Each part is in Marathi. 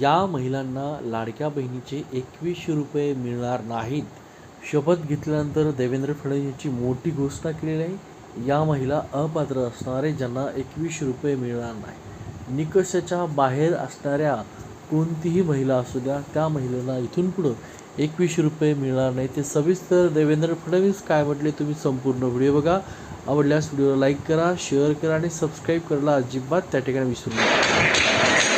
या महिलांना लाडक्या बहिणीचे एकवीसशे रुपये मिळणार नाहीत. शपथ घेतल्यानंतर देवेंद्र फडणवीस यांची मोठी घोषणा केलेली आहे. या महिला अपात्र असणारे ज्यांना एकवीसशे रुपये मिळणार नाही. निकषाच्या बाहेर असणाऱ्या कोणतीही महिला असू द्या त्या महिलांना इथून पुढं एकवीसशे रुपये मिळणार नाही. ते सविस्तर देवेंद्र फडणवीस काय म्हटले तुम्ही संपूर्ण व्हिडिओ बघा. आवडल्यास व्हिडिओला लाईक करा शेअर करा आणि सबस्क्राईब करायला अजिबात त्या ठिकाणी विसरू नका.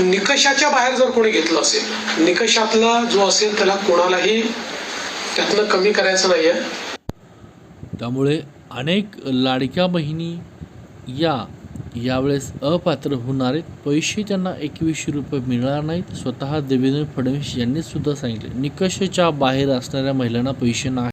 निकषाच्या बाहेर जर कोणी घेतलं असेल निकषातला जो असेल त्याला कोणालाही त्यातनं कमी करायचं नाही आहे त्यामुळे अनेक लाडक्या बहिणी या यावेळेस अपात्र होणार आहेत. पैसे त्यांना एकवीसशे रुपये मिळणार नाहीत. स्वतः देवेंद्र फडणवीस यांनी सुद्धा सांगितले. निकषाच्या बाहेर असणाऱ्या महिलांना पैसे नाही.